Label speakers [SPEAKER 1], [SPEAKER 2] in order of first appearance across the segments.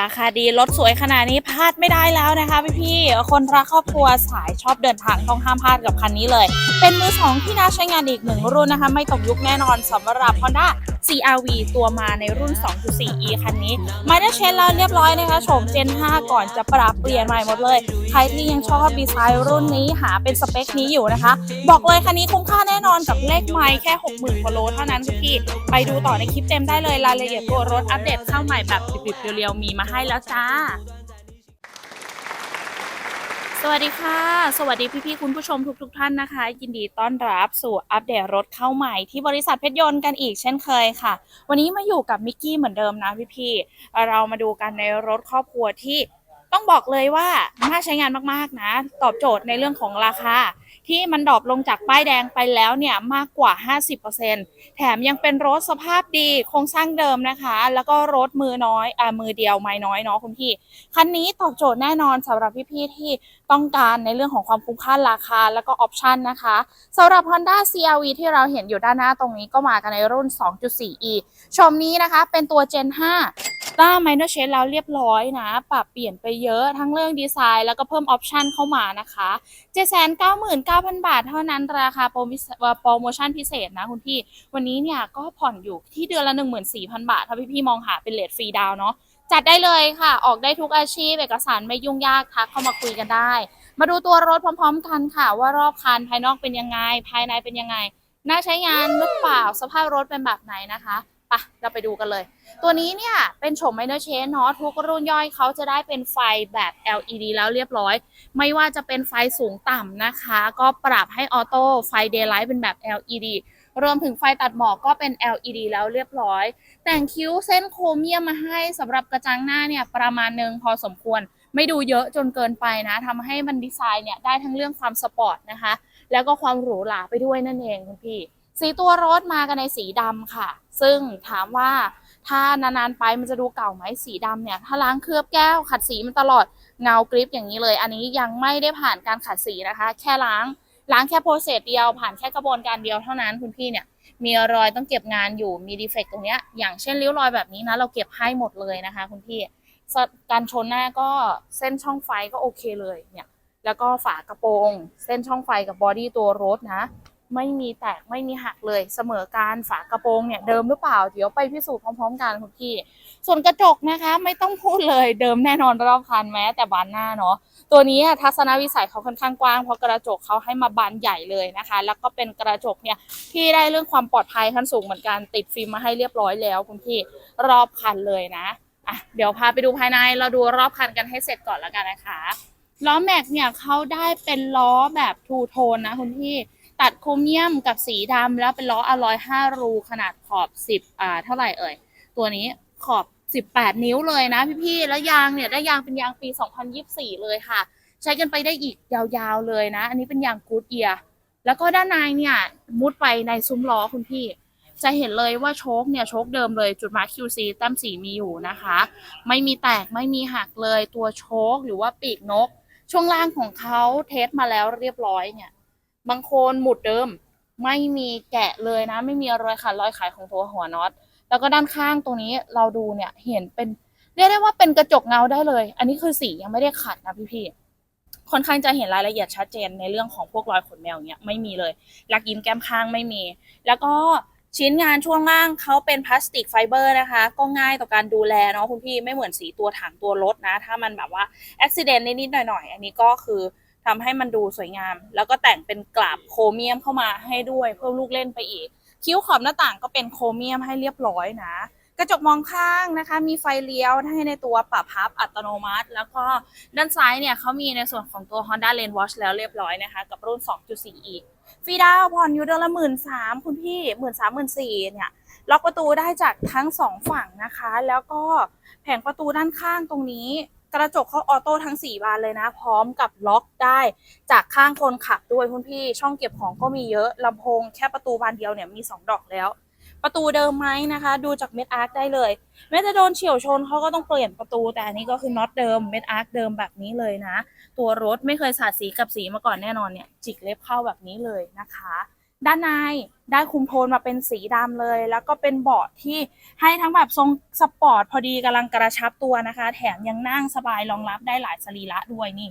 [SPEAKER 1] ราคาดีรถสวยขนาดนี้พลาดไม่ได้แล้วนะคะพี่พี่ๆคนรักครอบครัวสายชอบเดินทางต้องห้ามพลาดกับคันนี้เลย เป็นมือสองที่น่าใช้งานอีกหนึ่งรุ่นนะคะ ไม่ตกยุคแน่นอนสำหรับ Honda CRV ตัวมาในรุ่น 2.4e คันนี้มาได้เช็ดแล้วเรียบร้อยนะคะโฉม Gen 5 ก่อนจะปรับเปลี่ยนใหม่หมดเลย ใครที่ยังชอบดีไซน์รุ่นนี้หาเป็นสเปคนี้อยู่นะคะ บอกเลยคันนี้คุ้มค่าแน่นอนกับเลขไมล์แค่ 60,000กว่าโลเท่านั้นคุณพี่ ไปดูต่อในคลิปเต็มได้เลยรายละเอียดตัวรถอัปเดตเข้าใหม่แบบดิบๆเรียวๆมีมาให้แล้วจ้า วัสดีค่ะ สวัสดีพี่ๆคุณผู้ชมทุกๆท่านนะคะ ยินดีต้อนรับสู่อัปเดตรถเข้าใหม่ที่บริษัทเพชรยนต์กันอีกเช่นเคยค่ะ วันนี้มาอยู่กับมิกกี้เหมือนเดิมนะพี่ๆเรามาดูกันในรถครอบครัวที่ ต้องบอกเลยว่าน่าใช้งานมากๆนะ ตอบโจทย์ในเรื่องของราคา ที่มันดรอปลงจากป้ายแดงไปแล้วเนี่ยมากกว่า 50%แถมยังเป็นรถสภาพดีโครงสร้างเดิมนะคะ แล้วก็รถมือน้อยอ่ามือเดียวไม่น้อยเนาะคุณพี่ คันนี้ตอบโจทย์แน่นอนสำหรับพี่ๆที่ต้องการในเรื่องของความคุ้มค่าราคาแล้วก็ออปชันนะคะสำหรับ Honda CRV ที่เราเห็นอยู่ด้านหน้าตรงนี้ก็มากันในรุ่น 2.4e ชมนี้นะคะเป็นตัว Gen 5 ล่า minor change แล้วเรียบร้อยนะ ปรับเปลี่ยนไปเยอะทั้งเรื่องดีไซน์แล้วก็เพิ่มออปชันเข้ามานะคะ799,000บาทเท่านั้นราคาโปรโปรโมชั่นพิเศษนะคุณพี่ วันนี้เนี่ยก็ผ่อนอยู่ที่เดือนละ14,000บาท ถ้าพี่ๆมองหาเป็นเลทฟรีดาวเนาะจัดได้เลยค่ะ ออกได้ทุกอาชีพ เอกสารไม่ยุ่งยากทักเข้ามาคุยกันได้ มาดูตัวรถพร้อม ๆ กันค่ะ ว่ารอบคันภายนอกเป็นยังไง ภายในเป็นยังไง น่าใช้งานหรือเปล่า สภาพรถเป็นแบบไหนนะคะ ปะเราไปดูกันเลย ตัวนี้เนี่ยเป็นโฉมไมเนอร์เชนเนาะทุกรุ่นย่อยเขาจะได้เป็นไฟแบบ LED แล้วเรียบร้อย ไม่ว่าจะเป็นไฟสูงต่ำนะคะ ก็ปรับให้ออโต้ไฟเดย์ไลท์เป็นแบบ LED รวมถึงไฟตัดหมอกก็เป็น LED แล้วเรียบร้อย แต่งคิ้วเส้นโครเมียมมาให้สำหรับกระจังหน้าเนี่ยประมาณหนึ่งพอสมควร ไม่ดูเยอะจนเกินไปนะทำให้มันดีไซน์เนี่ยได้ทั้งเรื่องความสปอร์ตนะคะ แล้วก็ความหรูหราไปด้วยนั่นเองคุณพี่ สีตัวรถมากันในสีดำค่ะ ซึ่งถามว่าถ้านานๆไปมันจะดูเก่าไหมสีดำเนี่ยถ้าล้างเคลือบแก้วขัดสีมันตลอดเงากริปอย่างนี้เลย อันนี้ยังไม่ได้ผ่านการขัดสีนะคะ แค่ล้างล้างแค่โปรเซสเดียวผ่านแค่กระบวนการเดียวเท่านั้นคุณพี่เนี่ยมีรอยต้องเก็บงานอยู่มีดีเฟกต์ตรงเนี้ยอย่างเช่นริ้วรอยแบบนี้นะเราเก็บให้หมดเลยนะคะ คุณพี่การชนหน้าก็เส้นช่องไฟก็โอเคเลยเนี่ยแล้วก็ฝากระโปรง เส้นช่องไฟกับบอดี้ตัวรถนะ ไม่มีแตกไม่มีหักเลยเสมอการฝากระโปรงเนี่ยเดิมหรือเปล่า เดี๋ยวไปพิสูจน์พร้อมๆกันคุณพี่ ส่วนกระจกนะคะ ไม่ต้องพูดเลยเดิมแน่นอนรอบคันแม้ แต่บานหน้าเนาะตัวนี้ทัศนวิสัยเขาค่อนข้างกว้างเพราะกระจกเขาให้มาบานใหญ่เลยนะคะ แล้วก็เป็นกระจกเนี่ยที่ได้เรื่องความปลอดภัยขั้นสูงเหมือนกันติดฟิล์มมาให้เรียบร้อยแล้วคุณพี่รอบคันเลยนะอะเดี๋ยวพาไปดูภายในเราดูรอบคันกันให้เสร็จก่อนแล้วกันนะคะล้อแม็กเนี่ยเขาได้เป็นล้อแบบทูโทนนะคุณพี่ ตัดโครเมียมกับสีดำแล้วเป็นล้ออลลอย5รูขนาดขอบ 10 อ่า เท่าไหร่เอ่ย ตัวนี้ขอบ 18 นิ้วเลยนะพี่ๆ แล้วยางเนี่ยได้ยางเป็นยางปี 2024 เลยค่ะ ใช้กันไปได้อีกยาวๆเลยนะ อันนี้เป็นยางกูดเอียแล้วก็ด้านในเนี่ยมุดไปในซุ้มล้อคุณพี่ จะเห็นเลยว่าโชคเนี่ยโชคเดิมเลยจุดมาร์ค QC แต้มสีมีอยู่นะคะ ไม่มีแตกไม่มีหักเลยตัวโชคหรือว่าปีกนก ช่วงล่างของเขาเทสมาแล้วเรียบร้อยเนี่ย บางคนหมุดเดิมไม่มีแกะเลยนะ ไม่มีรอยขัดรอยขายของตัวหัวน็อต แล้วก็ด้านข้างตรงนี้เราดูเนี่ยเห็นเป็นเรียกได้ว่าเป็นกระจกเงาได้เลย อันนี้คือสียังไม่ได้ขัดนะพี่ๆค่อนข้างจะเห็นรายละเอียดชัดเจนในเรื่องของพวกรอยขนแมวเนี่ยไม่มีเลยลักยิ้มแก้มข้างไม่มี แล้วก็ชิ้นงานช่วงล่างเขาเป็นพลาสติกไฟเบอร์นะคะ ก็ง่ายต่อการดูแลเนาะคุณพี่ไม่เหมือนสีตัวถังตัวรถนะ ถ้ามันแบบว่าอุบิเหตุนิดๆหน่อยๆ อันนี้ก็คือ ทำให้มันดูสวยงาม แล้วก็แต่งเป็นกราบโครเมียมเข้ามาให้ด้วยเพิ่มลูกเล่นไปอีก คิ้วขอบหน้าต่างก็เป็นโครเมียมให้เรียบร้อยนะ กระจกมองข้างนะคะ มีไฟเลี้ยวให้ในตัวปรับพับอัตโนมัติ แล้วก็ด้านซ้ายเนี่ยเขามีในส่วนของตัว Honda Lane Watch แล้วเรียบร้อยนะคะ กับรุ่น 2.4อกฟรีดาวน์ผ่อนอยู่เดือนละหมื่นสามคุณพี่หมื่นสามหมื่นสี่เนี่ยล็อกประตูได้จากทั้งสองฝั่งนะคะ แล้วก็แผงประตูด้านข้างตรงนี้ กระจกเขาออโต้ทั้ง 4 บานเลยนะ พร้อมกับล็อกได้จากข้างคนขับด้วยคุณพี่ช่องเก็บของก็มีเยอะลำโพงแค่ประตูบานเดียวเนี่ยมี 2 ดอกแล้ว ประตูเดิมไหมนะคะ ดูจากเม็ดอาร์คได้เลยแม้จะโดนเฉียวชนเขาก็ต้องเปลี่ยนประตูแต่อันนี้ก็คือน็อตเดิมเม็ดอาร์คเดิมแบบนี้เลยนะ ตัวรถไม่เคยสาดสีกับสีมาก่อนแน่นอนเนี่ยจิกเล็บเข้าแบบนี้เลยนะคะ ด้านในได้คุมโทนมาเป็นสีดำเลย แล้วก็เป็นเบาะที่ให้ทั้งแบบทรงสปอร์ตพอดีกำลังกระชับตัวนะคะ แถมยังนั่งสบายรองรับได้หลายสรีระด้วยนี่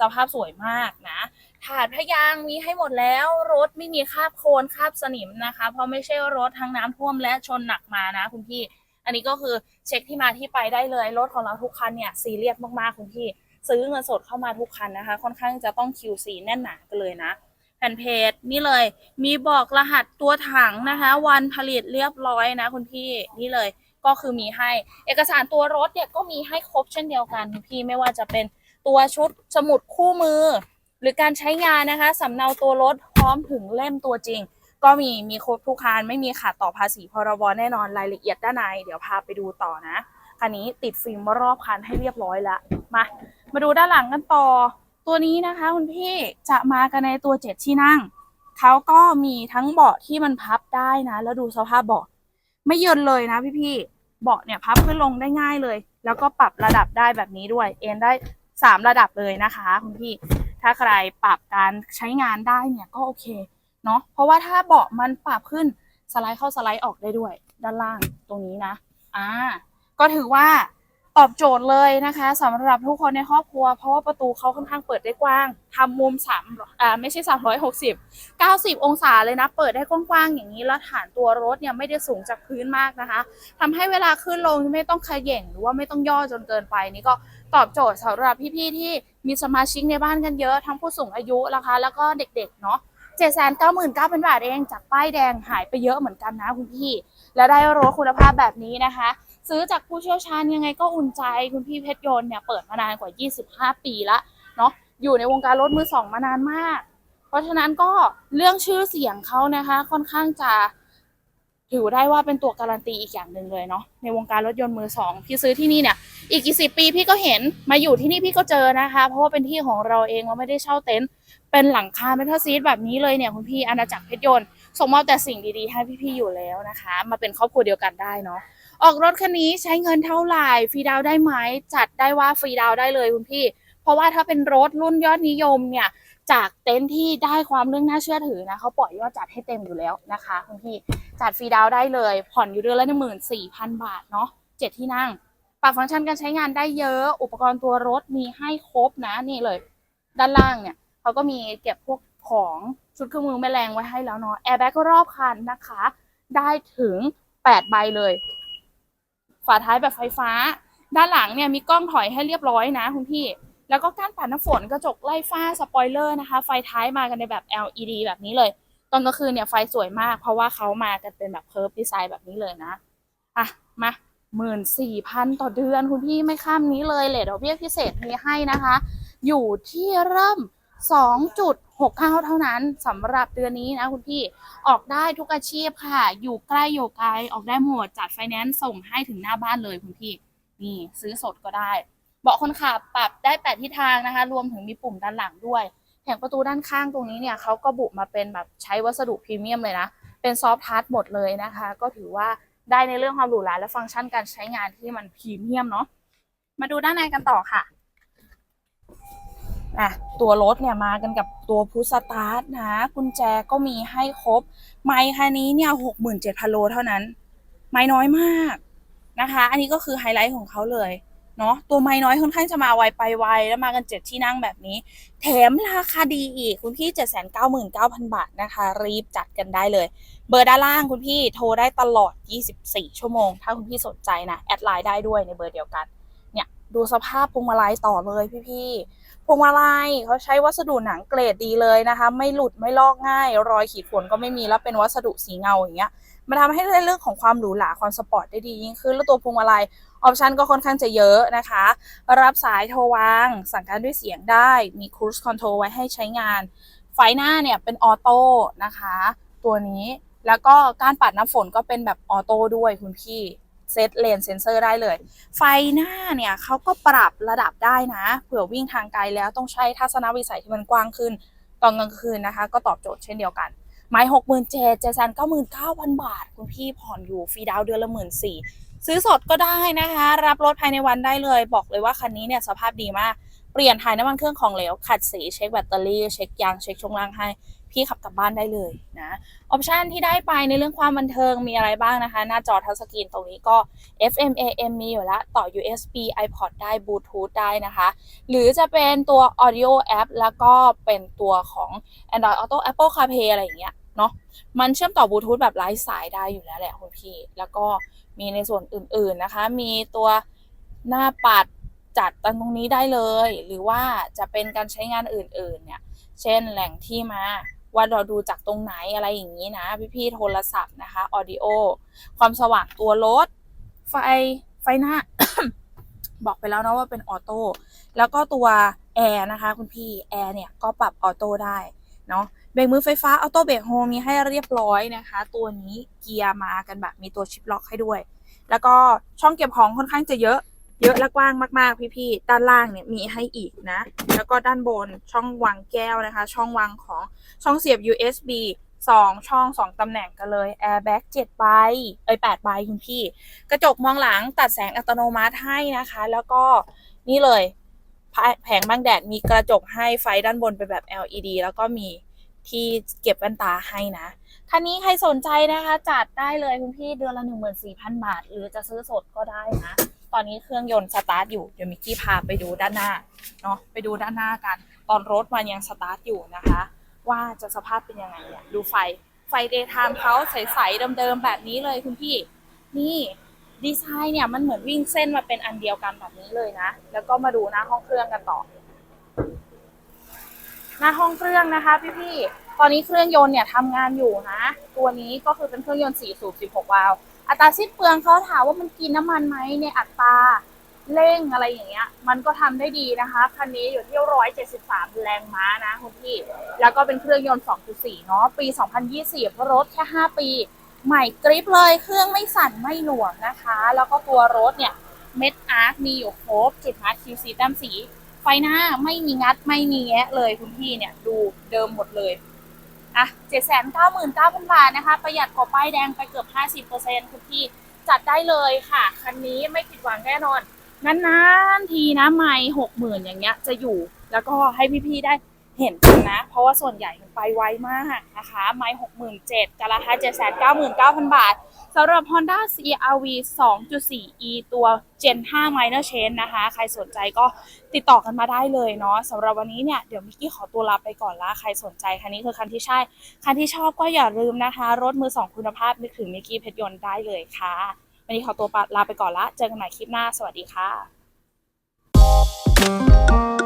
[SPEAKER 1] สภาพสวยมากนะถาดพยางมีให้หมดแล้ว รถไม่มีคราบโคลนคราบสนิมนะคะ เพราะไม่ใช่รถทั้งน้ำท่วมและชนหนักมานะคุณพี่ อันนี้ก็คือเช็คที่มาที่ไปได้เลย รถของเราทุกคันเนี่ยซีเรียสมากๆคุณพี่ ซื้อเงินสดเข้ามาทุกคันนะคะ ค่อนข้างจะต้อง QC แน่นหนากันเลยนะ แผ่นเพจนี่เลย มีบอกรหัสตัวถังนะคะ วันผลิตเรียบร้อยนะคุณพี่นี่เลยก็คือมีให้ เอกสารตัวรถเนี่ยก็มีให้ครบเช่นเดียวกันคุณพี่ไม่ว่าจะเป็นตัวชุดสมุดคู่มือ หรือการใช้งานนะคะสำเนาตัวรถพร้อมถึงเล่มตัวจริง ก็มีมีครบทุกคันไม่มีขาดต่อภาษีพรบแน่นอนรายละเอียดด้านใน เดี๋ยวพาไปดูต่อนะคันนี้ติดฟิล์มรอบคันให้เรียบร้อยแล้วมา มาดูด้านหลังกันต่อ ตัวนี้นะคะคุณพี่จะมากันในตัวเจ็ดที่นั่ง เขาก็มีทั้งเบาะที่มันพับได้นะ แล้วดูสภาพเบาะไม่เยินเลยนะพี่พี่เบาะเนี่ยพับขึ้นลงได้ง่ายเลย แล้วก็ปรับระดับได้แบบนี้ด้วย เอ็นได้สามระดับเลยนะคะคุณพี่ ถ้าใครปรับการใช้งานได้เนี่ยก็โอเคเนาะ เพราะว่าถ้าเบาะมันปรับขึ้นสไลด์เข้าสไลด์ออกได้ด้วย ด้านล่างตรงนี้นะ อ่า ก็ถือว่า ตอบโจทย์เลยนะคะสำหรับทุกคนในครอบครัว เพราะว่าประตูเขาค่อนข้างเปิดได้กว้างทำมุมสามอ่าไม่ใช่สามร้อยหกสิบเก้าสิบองศาเลยนะ เปิดได้กว้างๆอย่างนี้แล้วฐานตัวรถเนี่ยไม่ได้สูงจากพื้นมากนะคะทำให้เวลาขึ้นลงไม่ต้องขย่งหรือว่าไม่ต้องย่อจนเกินไปนี่ก็ตอบโจทย์สำหรับพี่ๆที่มีสมาชิกในบ้านกันเยอะ ทั้งผู้สูงอายุนะคะ แล้วก็เด็กๆเนาะเจ็ดแสนเก้าหมื่นเก้าพันบาทเองจากป้ายแดงหายไปเยอะเหมือนกันนะคุณพี่ และได้รถคุณภาพแบบนี้นะคะ ซื้อจากผู้เชี่ยวชาญยังไงก็อุ่นใจคุณพี่เพชรยนต์เนี่ยเปิดมานานกว่า 25 ปีละเนาะอยู่ในวงการรถมือสองมานานมาก เพราะฉะนั้นก็เรื่องชื่อเสียงเขานะคะ ค่อนข้างจะถือได้ว่าเป็นตัวการันตีอีกอย่างหนึ่งเลยเนาะในวงการรถยนต์มือสองพี่ซื้อที่นี่เนี่ย อีกกี่สิบปีพี่ก็เห็นมาอยู่ที่นี่พี่ก็เจอนะคะ เพราะว่าเป็นที่ของเราเองเราไม่ได้เช่าเต็นท์เป็นหลังคาเมทัลซีทแบบนี้เลยเนี่ยคุณพี่อาณาจักรเพชรยนต์ส่งมอบแต่สิ่งดีๆ ให้พี่ๆอยู่แล้วนะคะ มาเป็นครอบครัวเดียวกันได้เนาะ ออกรถคันนี้ใช้เงินเท่าไหร่ฟรีดาวได้ไหมจัดได้ว่าฟรีดาวได้เลยคุณพี่ เพราะว่าถ้าเป็นรถรุ่นยอดนิยมเนี่ยจากเต็นท์ที่ได้ความเรื่องน่าเชื่อถือนะเขาปล่อยยอดจัดให้เต็มอยู่แล้วนะคะคุณพี่จัดฟรีดาวได้เลย ผ่อนอยู่เดือนละหนึ่งหมื่นสี่พันบาทเนาะเจ็ดที่นั่ง ปรับฟังก์ชันการใช้งานได้เยอะ อุปกรณ์ตัวรถมีให้ครบนะนี่เลย ด้านล่างเนี่ยเขาก็มีเก็บพวกของชุดเครื่องมือแมลงไว้ให้แล้วเนาะแอร์แบ็กก็รอบคันนะคะ ได้ถึง 8 ใบเลย ฝาท้ายแบบไฟฟ้า ด้านหลังเนี่ยมีกล้องถอยให้เรียบร้อยนะคุณพี่ แล้วก็ก้านปัดน้ำฝนกระจกไล่ฟ้าสปอยเลอร์นะคะ ไฟท้ายมากันในแบบ LED แบบนี้เลย ตอนกลางคืนเนี่ยไฟสวยมาก เพราะว่าเขามากันเป็นแบบเคิร์ฟดีไซน์แบบนี้เลยนะอะมาหมื่นสี่พันต่อเดือนคุณพี่ไม่ข้ามนี้เลยเลทดอกเบี้ยพิเศษมีให้นะคะ อยู่ที่เริ่ม 2.69 เท่านั้นสำหรับเดือนนี้นะคุณพี่ออกได้ทุกอาชีพค่ะ อยู่ใกล้อยู่ไกลออกได้หมดจัดไฟแนนซ์ส่งให้ถึงหน้าบ้านเลยคุณพี่ นี่ซื้อสดก็ได้ เบาะคนขับปรับได้แปดทิศทางนะคะ รวมถึงมีปุ่มด้านหลังด้วยแผงประตูด้านข้างตรงนี้เนี่ยเขาก็บุมาเป็นแบบใช้วัสดุพรีเมียมเลยนะ เป็นซอฟท์ทัชหมดเลยนะคะ ก็ถือว่าได้ในเรื่องความหรูหราและฟังก์ชันการใช้งานที่มันพรีเมียมเนาะมาดูด้านในกันต่อค่ะ อะตัวรถเนี่ยมากันกับตัวพุสตาร์ทนะกุญแจก็มีให้ครบ ไมค์คันนี้เนี่ยหกหมื่นเจ็ดพันโลเท่านั้น ไม้น้อยมากนะคะ อันนี้ก็คือไฮไลท์ของเขาเลยเนาะตัวไม้น้อยค่อนข้างจะมาไวไปไวแล้วมากันเจ็ดที่นั่งแบบนี้ แถมราคาดีอีกคุณพี่เจ็ดแสนเก้าหมื่นเก้าพันบาทนะคะ รีบจัดกันได้เลย เบอร์ด้านล่างคุณพี่โทรได้ตลอด 24 ชั่วโมง ถ้าคุณพี่สนใจนะ แอดไลน์ได้ด้วยในเบอร์เดียวกัน เนี่ย ดูสภาพพวงมาลัยต่อเลยพี่ๆพ วงมาลัยเขาใช้วัสดุหนังเกรดดีเลยนะคะ ไม่หลุดไม่ลอกง่าย รอยขีดข่วนก็ไม่มีแล้วเป็นวัสดุสีเงาอย่างเงี้ยมันทำให้ได้เรื่องของความหรูหราความสปอร์ตได้ดียิ่งขึ้นแล้วตัวพวงมาลัยออปชันก็ค่อนข้างจะเยอะนะคะ รับสายโทรวาง สั่งการด้วยเสียงได้ มี cruise control ไว้ให้ใช้งาน ไฟหน้าเนี่ยเป็นออโต้นะคะ ตัวนี้แล้วก็การปัดน้ำฝนก็เป็นแบบออโต้ด้วยคุณพี่ เซตเลนเซนเซอร์ได้เลย ไฟหน้าเนี่ยเขาก็ปรับระดับได้นะ เผื่อวิ่งทางไกลแล้วต้องใช้ทัศนวิสัยที่มันกว้างขึ้น ตอนกลางคืนนะคะ ก็ตอบโจทย์เช่นเดียวกันไม้หกหมื่นเจ็ดเจ็ดแสนเก้าหมื่นเก้าพันบาท คุณพี่ผ่อนอยู่ฟรีดาวเดือนละหมื่นสี่ซื้อสดก็ได้นะคะ รับรถภายในวันได้เลย บอกเลยว่าคันนี้เนี่ยสภาพดีมาก เปลี่ยนถ่ายน้ำมันเครื่องของเหลว ขัดสี เช็คแบตเตอรี่ เช็คยาง เช็คช่วงล่างให้ พี่ขับกลับบ้านได้เลยนะออปชันที่ได้ไปในเรื่องความบันเทิงมีอะไรบ้างนะคะ หน้าจอทัชสกรีนตรงนี้ก็ FM AM มีอยู่แล้วต่อ USB iPod ได้ Bluetooth ได้นะคะ หรือจะเป็นตัว Audio App แล้วก็เป็นตัวของ Android Auto Apple CarPlay อะไรอย่างเงี้ยเนาะมันเชื่อมต่อบลูทูธแบบไร้สายได้อยู่แล้วแหละคุณพี่ แล้วก็มีในส่วนอื่นๆนะคะ มีตัวหน้าปัดจัดตั้งตรงนี้ได้เลย หรือว่าจะเป็นการใช้งานอื่นๆเนี่ย เช่นแหล่งที่มา ว่าเราดูจากตรงไหนอะไรอย่างนี้นะ พี่ๆโทรศัพท์นะคะออดิโอความสว่างตัวรถ ไฟไฟหน้า บอกไปแล้วนะว่าเป็นออโต้แล้วก็ตัวแอร์นะคะ คุณพี่แอร์เนี่ยก็ปรับออโต้ได้เนาะเบรกมือไฟฟ้าออโต้เบรกโฮมีให้เรียบร้อยนะคะ ตัวนี้เกียร์มากันแบบมีตัวชิปล็อกให้ด้วย แล้วก็ช่องเก็บของค่อนข้างจะเยอะ เยอะและกว้างมากๆ พี่ๆ ด้านล่างเนี่ยมีให้อีกนะ แล้วก็ด้านบนช่องวางแก้วนะคะ ช่องวางของช่องเสียบ USB 2 ช่อง 2 ตำแหน่งกันเลย airbag 7ใบเอ้ย8ใบคุณพี่ กระจกมองหลังตัดแสงอัตโนมัติให้นะคะ แล้วก็นี่เลยแผงบังแดดมีกระจกให้ไฟด้านบนเป็นแบบ LED แล้วก็มีที่เก็บแว่นตาให้นะคันนี้ใครสนใจนะคะ จัดได้เลยคุณพี่เดือนละ 14,000 บาท หรือจะซื้อสดก็ได้นะ ตอนนี้เครื่องยนต์สตาร์ทอยู่ เดี๋ยวมิกกี้พาไปดูด้านหน้าเนาะไปดูด้านหน้ากัน ตอนรถมันยังสตาร์ทอยู่นะคะ ว่าจะสภาพเป็นยังไงเนี่ยดูไฟไฟเดย์ไทม์เขาใสๆเดิมๆแบบนี้เลยคุณพี่ นี่ดีไซน์เนี่ยมันเหมือนวิ่งเส้นมาเป็นอันเดียวกันแบบนี้เลยนะ แล้วก็มาดูหน้าห้องเครื่องกันต่อ หน้าห้องเครื่องนะคะพี่ๆตอนนี้เครื่องยนต์เนี่ยทำงานอยู่นะ ตัวนี้ก็คือเป็นเครื่องยนต์4สูบ16 วาล์ว อัตราสิ้นเปลืองเขาถามว่ามันกินน้ำมันไหมในอัตราเร่งอะไรอย่างเงี้ย มันก็ทำได้ดีนะคะคันนี้อยู่ที่173แรงม้านะคุณพี่ แล้วก็เป็นเครื่องยนต์2.4เนาะปี2020รถแค่5ปี ใหม่กริปเลยเครื่องไม่สั่นไม่หน่วงนะคะ แล้วก็ตัวรถเนี่ยเม็ดอาร์คมีอยู่ครบจุดมาร์ค QC แต้มสี ไฟหน้าไม่มีงัดไม่มีแงะเลยคุณพี่เนี่ยดูเดิมหมดเลย อะเจ็ดแสนเก้าหมื่นเก้าพันบาทนะคะ ประหยัดกว่าป้ายแดงไปเกือบห้าสิบเปอร์เซ็นต์คุณพี่จัดได้เลยค่ะ คันนี้ไม่ผิดหวังแน่นอนนานๆทีนะไม่หกหมื่นอย่างเงี้ยจะอยู่ แล้วก็ให้พี่ๆได้เห็นกันนะ เพราะว่าส่วนใหญ่มันไปไวมากนะคะ ไม่หกหมื่นเจ็ดกันราคาเจ็ดแสนเก้าหมื่นเก้าพันบาท สำหรับ Honda CRV 2.4e ตัว Gen 5 Minor Change นะคะ ใครสนใจก็ติดต่อกันมาได้เลยเนาะสำหรับวันนี้เนี่ย เดี๋ยวมิกกี้ขอตัวลาไปก่อนละ ใครสนใจคันนี้คือคันที่ใช่ คันที่ชอบก็อย่าลืมนะคะ รถมือสองคุณภาพนึกถึงมิกกี้เพชรยนต์ได้เลยค่ะ วันนี้ขอตัวลาไปก่อนละ เจอกันใหม่คลิปหน้า สวัสดีค่ะ